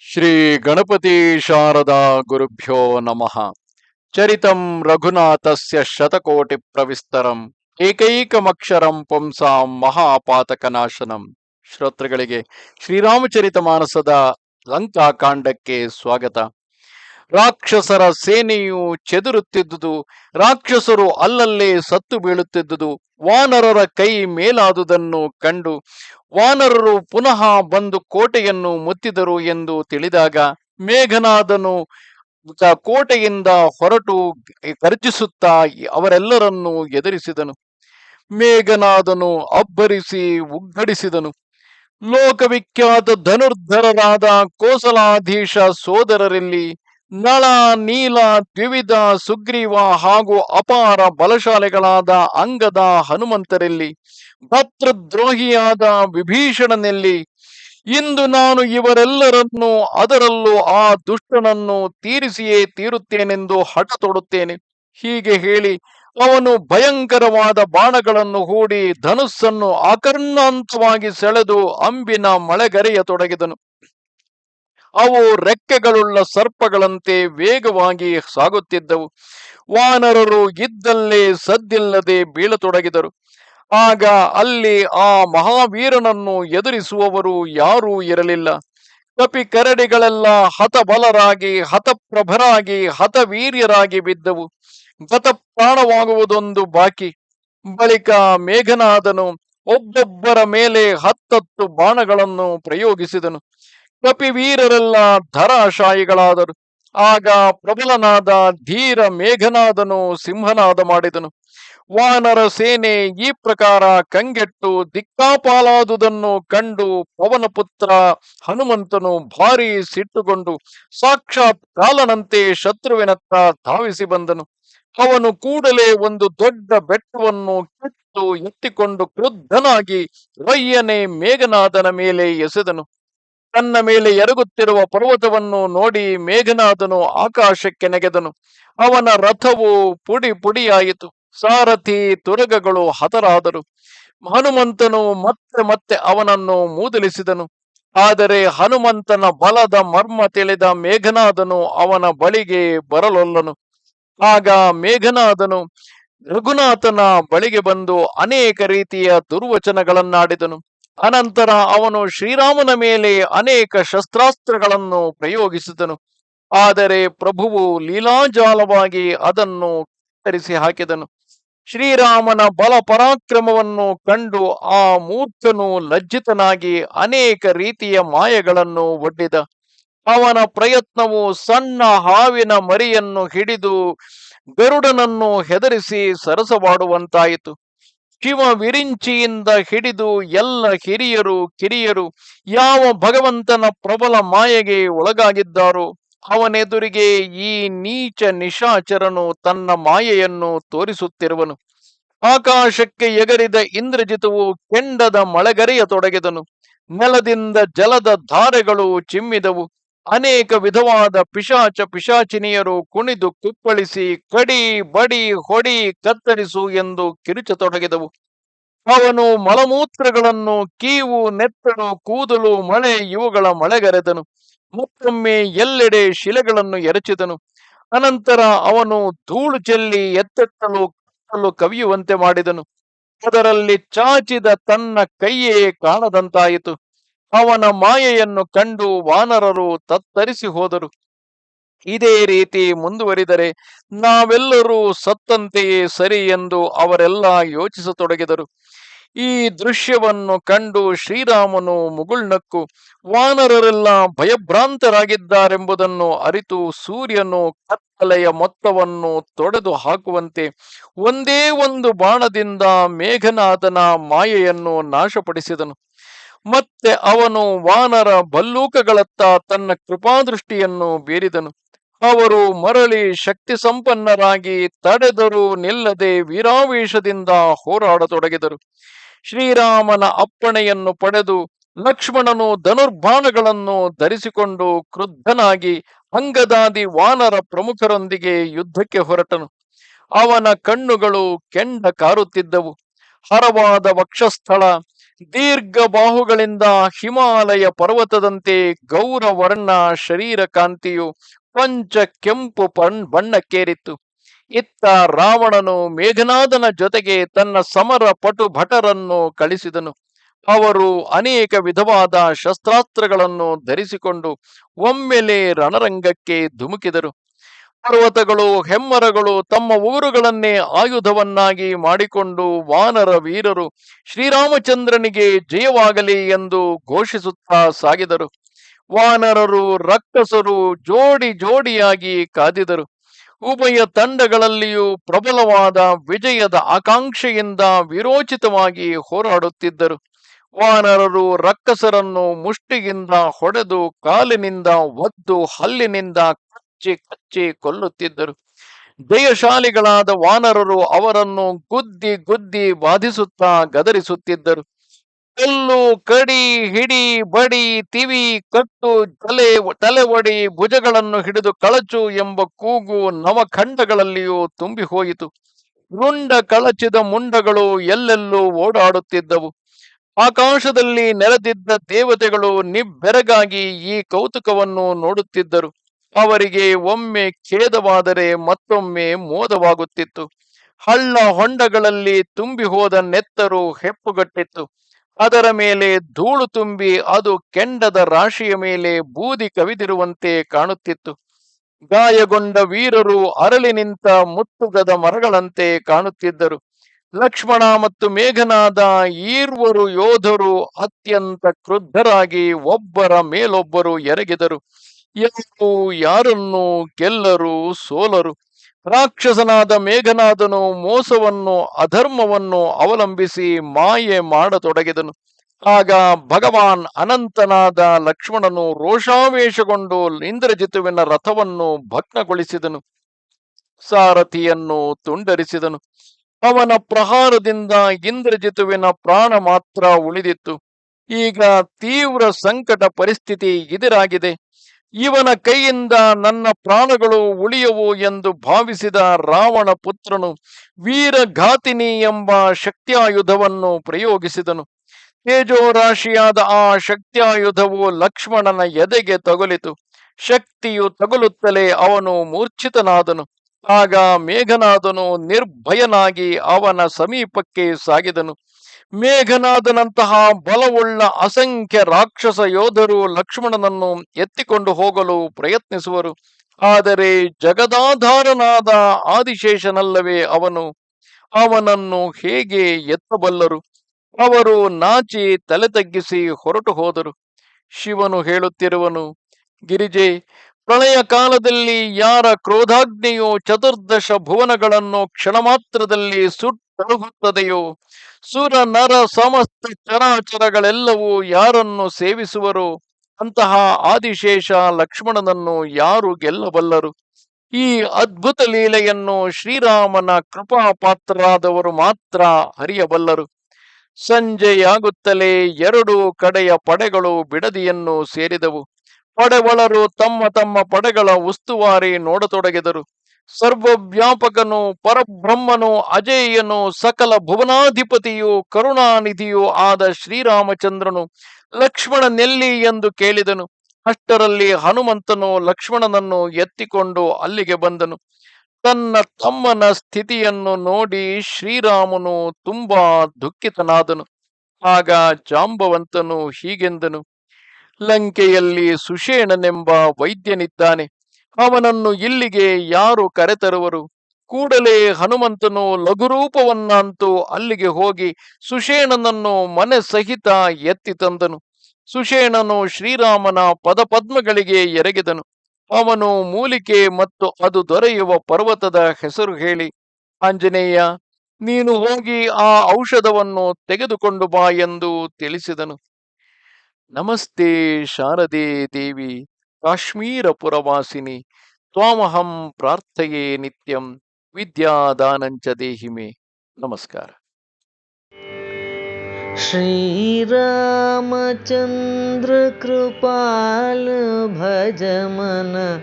ಶ್ರೀ ಗಣಪತಿ ಶಾರದಾ ಗುರುಭ್ಯೋ ನಮಃ. ಚರಿತಂ ರಘುನಾಥಸ್ಯ ಶತಕೋಟಿ ಪ್ರವಿಸ್ತರಂ ಏಕೈಕಮಕ್ಷರಂ ಪುಂಸಾಂ ಮಹಾಪಾತಕನಾಶನಂ. ಶ್ರೋತೃಗಳಿಗೆ ಶ್ರೀರಾಮಚರಿತ ಮಾನಸದ ಲಂಕಾಕಾಂಡಕ್ಕೆ ಸ್ವಾಗತ. ರಾಕ್ಷಸರ ಸೇನೆಯು ಚೆದುರುತ್ತಿದ್ದುದು, ರಾಕ್ಷಸರು ಅಲ್ಲಲ್ಲೇ ಸತ್ತು ಬೀಳುತ್ತಿದ್ದುದು, ವಾನರರ ಕೈ ಮೇಲಾದುದನ್ನು ಕಂಡು ವಾನರರು ಪುನಃ ಬಂದು ಕೋಟೆಯನ್ನು ಮುತ್ತಿದರು ಎಂದು ತಿಳಿದಾಗ ಮೇಘನಾದನು ಕೋಟೆಯಿಂದ ಹೊರಟು ಗರ್ಜಿಸುತ್ತಾ ಅವರೆಲ್ಲರನ್ನು ಎದುರಿಸಿದನು. ಮೇಘನಾದನು ಅಬ್ಬರಿಸಿ ಉಗ್ಗಡಿಸಿದನು ಲೋಕವಿಖ್ಯಾತ ಧನುರ್ಧರರಾದ ಕೋಸಲಾಧೀಶ ಸೋದರರಲ್ಲಿ ನಳ, ನೀಲ, ದ್ವಿವಿಧ, ಸುಗ್ರೀವ ಹಾಗೂ ಅಪಾರ ಬಲಶಾಲೆಗಳಾದ ಅಂಗದ ಹನುಮಂತರಲ್ಲಿ ಭದ್ರದ್ರೋಹಿಯಾದ ವಿಭೀಷಣನಲ್ಲಿ, ಇಂದು ನಾನು ಇವರೆಲ್ಲರನ್ನೂ ಅದರಲ್ಲೂ ಆ ದುಷ್ಟನನ್ನು ತೀರಿಸಿಯೇ ತೀರುತ್ತೇನೆಂದು ಹಠ ತೊಡುತ್ತೇನೆ. ಹೀಗೆ ಹೇಳಿ ಅವನು ಭಯಂಕರವಾದ ಬಾಣಗಳನ್ನು ಹೂಡಿ ಧನುಸ್ಸನ್ನು ಆಕರ್ಣಾಂತವಾಗಿ ಸೆಳೆದು ಅಂಬಿನ ಮಳೆಗರೆಯತೊಡಗಿದನು ಅವು ರೆಕ್ಕೆಗಳುಳ್ಳ ಸರ್ಪಗಳಂತೆ ವೇಗವಾಗಿ ಸಾಗುತ್ತಿದ್ದವು. ವಾನರರು ಇದ್ದಲ್ಲೇ ಸದ್ದಿಲ್ಲದೆ ಬೀಳತೊಡಗಿದರು. ಆಗ ಅಲ್ಲಿ ಆ ಮಹಾವೀರನನ್ನು ಎದುರಿಸುವವರು ಯಾರೂ ಇರಲಿಲ್ಲ. ಕಪಿ ಕರಡಿಗಳೆಲ್ಲ ಹತಬಲರಾಗಿ, ಹತಪ್ರಭರಾಗಿ, ಹತವೀರ್ಯರಾಗಿ ಬಿದ್ದವು. ಗತಪ್ರಾಣವಾಗುವುದೊಂದು ಬಾಕಿ. ಬಳಿಕ ಮೇಘನಾದನು ಒಬ್ಬೊಬ್ಬರ ಮೇಲೆ ಹತ್ತತ್ತು ಬಾಣಗಳನ್ನು ಪ್ರಯೋಗಿಸಿದನು. ಕಪಿವೀರರೆಲ್ಲ ಧರಾಶಾಯಿಗಳಾದರು. ಆಗ ಪ್ರಬಲನಾದ ಧೀರ ಮೇಘನಾದನು ಸಿಂಹನಾದ ಮಾಡಿದನು. ವಾನರ ಸೇನೆ ಈ ಪ್ರಕಾರ ಕಂಗೆಟ್ಟು ದಿಕ್ಕಾಪಾಲಾದುದನ್ನು ಕಂಡು ಪವನಪುತ್ರ ಹನುಮಂತನು ಭಾರಿ ಸಿಟ್ಟುಗೊಂಡು ಸಾಕ್ಷಾತ್ ಕಾಲನಂತೆ ಶತ್ರುವಿನತ್ತ ಧಾವಿಸಿ ಬಂದನು. ಅವನು ಕೂಡಲೇ ಒಂದು ದೊಡ್ಡ ಬೆಟ್ಟವನ್ನು ಕಿತ್ತು ಎತ್ತಿಕೊಂಡು ಕ್ರುದ್ಧನಾಗಿ ರಯ್ಯನೆ ಮೇಘನಾದನ ಮೇಲೆ ಎಸೆದನು. ತನ್ನ ಮೇಲೆ ಎರಗುತ್ತಿರುವ ಪರ್ವತವನ್ನು ನೋಡಿ ಮೇಘನಾದನು ಆಕಾಶಕ್ಕೆ ನೆಗೆದನು. ಅವನ ರಥವು ಪುಡಿ ಪುಡಿಯಾಯಿತು. ಸಾರಥಿ ತುರಗಗಳು ಹತರಾದರು. ಹನುಮಂತನು ಮತ್ತೆ ಮತ್ತೆ ಅವನನ್ನು ಮೂದಲಿಸಿದನು. ಆದರೆ ಹನುಮಂತನ ಬಲದ ಮರ್ಮ ತಿಳಿದ ಮೇಘನಾದನು ಅವನ ಬಳಿಗೆ ಬರಲೊಲ್ಲನು. ಆಗ ಮೇಘನಾದನು ರಘುನಾಥನ ಬಳಿಗೆ ಬಂದು ಅನೇಕ ರೀತಿಯ ದುರ್ವಚನಗಳನ್ನಾಡಿದನು. ಅನಂತರ ಅವನು ಶ್ರೀರಾಮನ ಮೇಲೆ ಅನೇಕ ಶಸ್ತ್ರಾಸ್ತ್ರಗಳನ್ನು ಪ್ರಯೋಗಿಸಿದನು. ಆದರೆ ಪ್ರಭುವು ಲೀಲಾಜಾಲವಾಗಿ ಅದನ್ನು ಕತ್ತರಿಸಿ ಹಾಕಿದನು. ಶ್ರೀರಾಮನ ಬಲ ಪರಾಕ್ರಮವನ್ನು ಕಂಡು ಆ ಮೂರ್ಖನು ಲಜ್ಜಿತನಾಗಿ ಅನೇಕ ರೀತಿಯ ಮಾಯಗಳನ್ನು ಒಡ್ಡಿದ. ಅವನ ಪ್ರಯತ್ನವು ಸಣ್ಣ ಹಾವಿನ ಮರಿಯನ್ನು ಹಿಡಿದು ಗರುಡನನ್ನು ಹೆದರಿಸಿ ಸರಸವಾಡುವಂತಾಯಿತು. ಶಿವ ವಿರಿಂಚಿಯಿಂದ ಹಿಡಿದು ಎಲ್ಲ ಹಿರಿಯರು, ಕಿರಿಯರು, ಯಾವ ಭಗವಂತನ ಪ್ರಬಲ ಮಾಯೆಗೆ ಒಳಗಾಗಿದ್ದಾರೋ ಅವನೆದುರಿಗೆ ಈ ನೀಚ ನಿಶಾಚರನು ತನ್ನ ಮಾಯೆಯನ್ನು ತೋರಿಸುತ್ತಿರುವನು. ಆಕಾಶಕ್ಕೆ ಎಗರಿದ ಇಂದ್ರಜಿತವು ಕೆಂಡದ ಮಳೆಗರೆಯತೊಡಗಿದನು. ನೆಲದಿಂದ ಜಲದ ಧಾರೆಗಳು ಚಿಮ್ಮಿದವು. ಅನೇಕ ವಿಧವಾದ ಪಿಶಾಚ ಪಿಶಾಚಿನಿಯರು ಕುಣಿದು ಕುಪ್ಪಳಿಸಿ ಕಡಿ ಬಡಿ ಹೊಡಿ ಕತ್ತರಿಸು ಎಂದು ಕಿರುಚತೊಡಗಿದವು. ಅವನು ಮಲಮೂತ್ರಗಳನ್ನು ಕೀವು ನೆತ್ತಳು ಕೂದಲು, ಮಳೆ ಇವುಗಳ ಮಳೆಗರೆದನು. ಮತ್ತೊಮ್ಮೆ ಎಲ್ಲೆಡೆ ಶಿಲೆಗಳನ್ನು ಎರಚಿದನು. ಅನಂತರ ಅವನು ಧೂಳು ಚೆಲ್ಲಿ ಎತ್ತೆತ್ತಲು, ಕತ್ತಲು ಕವಿಯುವಂತೆ ಮಾಡಿದನು. ಅದರಲ್ಲಿ ಚಾಚಿದ ತನ್ನ ಕೈಯೇ ಕಾಣದಂತಾಯಿತು. ಅವನ ಮಾಯೆಯನ್ನು ಕಂಡು ವಾನರರು ತತ್ತರಿಸಿ ಹೋದರು. ಇದೇ ರೀತಿ ಮುಂದುವರಿದರೆ ನಾವೆಲ್ಲರೂ ಸತ್ತಂತೆಯೇ ಸರಿ ಎಂದು ಅವರೆಲ್ಲ ಯೋಚಿಸತೊಡಗಿದರು. ಈ ದೃಶ್ಯವನ್ನು ಕಂಡು ಶ್ರೀರಾಮನು ಮುಗುಳ್ನಕ್ಕು, ವಾನರರೆಲ್ಲ ಭಯಭ್ರಾಂತರಾಗಿದ್ದಾರೆಂಬುದನ್ನು ಅರಿತು ಸೂರ್ಯನು ಕತ್ತಲೆಯ ಮೊತ್ತವನ್ನು ತೊಡೆದು ಹಾಕುವಂತೆ ಒಂದೇ ಒಂದು ಬಾಣದಿಂದ ಮೇಘನಾಥನ ಮಾಯೆಯನ್ನು ನಾಶಪಡಿಸಿದನು. ಮತ್ತೆ ಅವನು ವಾನರ ಭಲ್ಲೂಕಗಳತ್ತ ತನ್ನ ಕೃಪಾದೃಷ್ಟಿಯನ್ನು ಬೀರಿದನು. ಅವರು ಮರಳಿ ಶಕ್ತಿ ಸಂಪನ್ನರಾಗಿ ತಡೆದರು ನಿಲ್ಲದೆ ವೀರಾವೇಶದಿಂದ ಹೋರಾಡತೊಡಗಿದರು. ಶ್ರೀರಾಮನ ಅಪ್ಪಣೆಯನ್ನು ಪಡೆದು ಲಕ್ಷ್ಮಣನು ಧನುರ್ಬಾಣಗಳನ್ನು ಧರಿಸಿಕೊಂಡು ಕ್ರುದ್ಧನಾಗಿ ಅಂಗದಾದಿ ವಾನರ ಪ್ರಮುಖರೊಂದಿಗೆ ಯುದ್ಧಕ್ಕೆ ಹೊರಟನು. ಅವನ ಕಣ್ಣುಗಳು ಕೆಂಡ ಕಾರುತ್ತಿದ್ದವು. ಹರವಾದ ವಕ್ಷಸ್ಥಳ ದೀರ್ಘ ಬಾಹುಗಳಿಂದ ಹಿಮಾಲಯ ಪರ್ವತದಂತೆ ಗೌರವರ್ಣ ಶರೀರ ಕಾಂತಿಯು ಪಂಚ ಕೆಂಪು ಬಣ್ಣಕ್ಕೇರಿತ್ತು. ಇತ್ತ ರಾವಣನು ಮೇಘನಾದನ ಜೊತೆಗೆ ತನ್ನ ಸಮರ ಪಟು ಭಟರನ್ನು ಕಳಿಸಿದನು. ಅವರು ಅನೇಕ ವಿಧವಾದ ಶಸ್ತ್ರಾಸ್ತ್ರಗಳನ್ನು ಧರಿಸಿಕೊಂಡು ಒಮ್ಮೆಲೆ ರಣರಂಗಕ್ಕೆ ಧುಮುಕಿದರು. ಪರ್ವತಗಳು, ಹೆಮ್ಮರಗಳು ತಮ್ಮ ಊರುಗಳನ್ನೇ ಆಯುಧವನ್ನಾಗಿ ಮಾಡಿಕೊಂಡು ವಾನರ ವೀರರು ಶ್ರೀರಾಮಚಂದ್ರನಿಗೆ ಜಯವಾಗಲಿ ಎಂದು ಘೋಷಿಸುತ್ತಾ ಸಾಗಿದರು. ವಾನರರು ರಕ್ಕಸರು ಜೋಡಿ ಜೋಡಿಯಾಗಿ ಕಾದಿದರು. ಉಭಯ ತಂಡಗಳಲ್ಲಿಯೂ ಪ್ರಬಲವಾದ ವಿಜಯದ ಆಕಾಂಕ್ಷೆಯಿಂದ ವಿರೋಚಿತವಾಗಿ ಹೋರಾಡುತ್ತಿದ್ದರು. ವಾನರರು ರಕ್ಕಸರನ್ನು ಮುಷ್ಟಿಗಿಂದ ಹೊಡೆದು ಕಾಲಿನಿಂದ ಒದ್ದು ಹಲ್ಲಿನಿಂದ ಕಚ್ಚಿ ಕಚ್ಚಿ ಕೊಲ್ಲುತ್ತಿದ್ದರು. ಜಯಶಾಲಿಗಳಾದ ವಾನರರು ಅವರನ್ನು ಗುದ್ದಿ ಗುದ್ದಿ ಬಾಧಿಸುತ್ತಾ ಗದರಿಸುತ್ತಿದ್ದರು. ಕಲ್ಲು, ಕಡಿ, ಹಿಡಿ, ಬಡಿ, ತಿವಿ, ಕಟ್ಟು, ತಲೆ ತಲೆ ಒಡಿ ಭುಜಗಳನ್ನು ಹಿಡಿದು ಕಳಚು ಎಂಬ ಕೂಗು ನವಖಂಡಗಳಲ್ಲಿಯೂ ತುಂಬಿ ಹೋಯಿತು ರುಂಡ ಕಳಚಿದ ಮುಂಡಗಳು ಎಲ್ಲೆಲ್ಲೂ ಓಡಾಡುತ್ತಿದ್ದವು. ಆಕಾಶದಲ್ಲಿ ನೆರೆದಿದ್ದ ದೇವತೆಗಳು ನಿಬ್ಬೆರಗಾಗಿ ಈ ಕೌತುಕವನ್ನು ನೋಡುತ್ತಿದ್ದರು. ಅವರಿಗೆ ಒಮ್ಮೆ ಖೇದವಾದರೆ ಮತ್ತೊಮ್ಮೆ ಮೋದವಾಗುತ್ತಿತ್ತು. ಹಳ್ಳ ಹೊಂಡಗಳಲ್ಲಿ ತುಂಬಿ ಹೋದ ನೆತ್ತರು ಹೆಪ್ಪುಗಟ್ಟಿತ್ತು. ಅದರ ಮೇಲೆ ಧೂಳು ತುಂಬಿ ಅದು ಕೆಂಡದ ರಾಶಿಯ ಮೇಲೆ ಬೂದಿ ಕವಿದಿರುವಂತೆ ಕಾಣುತ್ತಿತ್ತು. ಗಾಯಗೊಂಡ ವೀರರು ಅರಳಿ ನಿಂತ ಮುತ್ತುಗದ ಮರಗಳಂತೆ ಕಾಣುತ್ತಿದ್ದರು. ಲಕ್ಷ್ಮಣ ಮತ್ತು ಮೇಘನಾದ ಈರ್ವರು ಯೋಧರು ಅತ್ಯಂತ ಕ್ರುದ್ಧರಾಗಿ ಒಬ್ಬರ ಮೇಲೊಬ್ಬರು ಎರಗಿದರು. ಯಾರು ಯಾರನ್ನು ಗೆಲ್ಲರು ಸೋಲರು? ರಾಕ್ಷಸನಾದ ಮೇಘನಾದನು ಮೋಸವನ್ನು, ಅಧರ್ಮವನ್ನು ಅವಲಂಬಿಸಿ ಮಾಯೆ ಮಾಡತೊಡಗಿದನು. ಆಗ ಭಗವಾನ್ ಅನಂತನಾದ ಲಕ್ಷ್ಮಣನು ರೋಷಾವೇಶಗೊಂಡು ಇಂದ್ರಜಿತುವಿನ ರಥವನ್ನು ಭಗ್ನಗೊಳಿಸಿದನು. ಸಾರಥಿಯನ್ನು ತುಂಡರಿಸಿದನು. ಅವನ ಪ್ರಹಾರದಿಂದ ಇಂದ್ರಜಿತುವಿನ ಪ್ರಾಣ ಮಾತ್ರ ಉಳಿದಿತ್ತು. ಈಗ ತೀವ್ರ ಸಂಕಟ ಪರಿಸ್ಥಿತಿ ಎದುರಾಗಿದೆ. ಇವನ ಕೈಯಿಂದ ನನ್ನ ಪ್ರಾಣಗಳು ಉಳಿಯವು ಎಂದು ಭಾವಿಸಿದ ರಾವಣ ಪುತ್ರನು ವೀರಘಾತಿನಿ ಎಂಬ ಶಕ್ತಿಯಾಯುಧವನ್ನು ಪ್ರಯೋಗಿಸಿದನು. ತೇಜೋರಾಶಿಯಾದ ಆ ಶಕ್ತಿಯಾಯುಧವು ಲಕ್ಷ್ಮಣನ ಎದೆಗೆ ತಗುಲಿತು. ಶಕ್ತಿಯು ತಗುಲುತ್ತಲೇ ಅವನು ಮೂರ್ಛಿತನಾದನು. ಆಗ ಮೇಘನಾದನು ನಿರ್ಭಯನಾಗಿ ಅವನ ಸಮೀಪಕ್ಕೆ ಸಾಗಿದನು. ಮೇಘನಾದನಂತಹ ಬಲವುಳ್ಳ ಅಸಂಖ್ಯ ರಾಕ್ಷಸ ಯೋಧರು ಲಕ್ಷ್ಮಣನನ್ನು ಎತ್ತಿಕೊಂಡು ಹೋಗಲು ಪ್ರಯತ್ನಿಸುವರು. ಆದರೆ ಜಗದಾಧಾರನಾದ ಆದಿಶೇಷನಲ್ಲವೇ ಅವನು. ಅವನನ್ನು ಹೇಗೆ ಎತ್ತಬಲ್ಲರು? ಅವರು ನಾಚಿ ತಲೆ ತಗ್ಗಿಸಿ ಹೊರಟು ಹೋದರು. ಶಿವನು ಹೇಳುತ್ತಿರುವನು, ಗಿರಿಜೆ ಪ್ರಳಯ ಕಾಲದಲ್ಲಿ ಯಾರ ಕ್ರೋಧಾಗ್ನಿಯು ಚತುರ್ದಶ ಭುವನಗಳನ್ನು ಕ್ಷಣ ಮಾತ್ರದಲ್ಲಿ ಸುಟ್ಟೊಳಗುತ್ತದೆಯೋ ಸುರ, ನರ, ಸಮಸ್ತ ಚರಾಚರಗಳೆಲ್ಲವೂ ಯಾರನ್ನು ಸೇವಿಸುವರು? ಅಂತಹ ಆದಿಶೇಷ ಲಕ್ಷ್ಮಣನನ್ನು ಯಾರು ಗೆಲ್ಲಬಲ್ಲರು? ಈ ಅದ್ಭುತ ಲೀಲೆಯನ್ನು ಶ್ರೀರಾಮನ ಕೃಪಾ ಪಾತ್ರರಾದವರು ಮಾತ್ರ ಹರಿಯಬಲ್ಲರು ಸಂಜೆಯಾಗುತ್ತಲೇ ಎರಡು ಕಡೆಯ ಪಡೆಗಳು ಬಿಡದಿಯನ್ನು ಸೇರಿದವು. ಪಡೆವಳರು ತಮ್ಮ ತಮ್ಮ ಪಡೆಗಳ ಉಸ್ತುವಾರಿ ನೋಡತೊಡಗಿದರು. ಸರ್ವವ್ಯಾಪಕನು, ಪರಬ್ರಹ್ಮನು, ಅಜೇಯನು, ಸಕಲ ಭುವನಾಧಿಪತಿಯು, ಕರುಣಾನಿಧಿಯೂ ಆದ ಶ್ರೀರಾಮಚಂದ್ರನು ಲಕ್ಷ್ಮಣನೆಲ್ಲಿ ಎಂದು ಕೇಳಿದನು. ಅಷ್ಟರಲ್ಲಿ ಹನುಮಂತನು ಲಕ್ಷ್ಮಣನನ್ನು ಎತ್ತಿಕೊಂಡು ಅಲ್ಲಿಗೆ ಬಂದನು. ತನ್ನ ತಮ್ಮನ ಸ್ಥಿತಿಯನ್ನು ನೋಡಿ ಶ್ರೀರಾಮನು ತುಂಬಾ ದುಃಖಿತನಾದನು. ಆಗ ಜಾಂಬವಂತನು ಹೀಗೆಂದನು, ಲಂಕೆಯಲ್ಲಿ ಸುಷೇಣನೆಂಬ ವೈದ್ಯನಿದ್ದಾನೆ. ಅವನನ್ನು ಇಲ್ಲಿಗೆ ಯಾರು ಕರೆತರುವರು? ಕೂಡಲೇ ಹನುಮಂತನು ಲಘುರೂಪವನ್ನಂತೂ ಅಲ್ಲಿಗೆ ಹೋಗಿ ಸುಷೇಣನನ್ನು ಮನೆ ಸಹಿತ ಎತ್ತಿ ತಂದನು. ಸುಷೇಣನು ಶ್ರೀರಾಮನ ಪದಪದ್ಮಗಳಿಗೆ ಎರಗಿದನು. ಅವನು ಮೂಲಿಕೆ ಮತ್ತು ಅದು ದೊರೆಯುವ ಪರ್ವತದ ಹೆಸರು ಹೇಳಿ, ಆಂಜನೇಯ, ನೀನು ಹೋಗಿ ಆ ಔಷಧವನ್ನು ತೆಗೆದುಕೊಂಡು ಬಾ ಎಂದು ತಿಳಿಸಿದನು. ನಮಸ್ತೆ ಶಾರದೆ ದೇವಿ. काश्मीरपुरवासिनि त्वामहं प्रार्थये नित्यं विद्यादानञ्च देहि मे। नमस्कार। श्रीरामचन्द्रकृपाल भजमन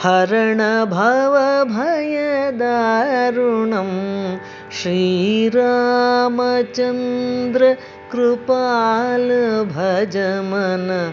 हरणभवभयदारुणं श्रीरामचन्द्रकृपाल भजमन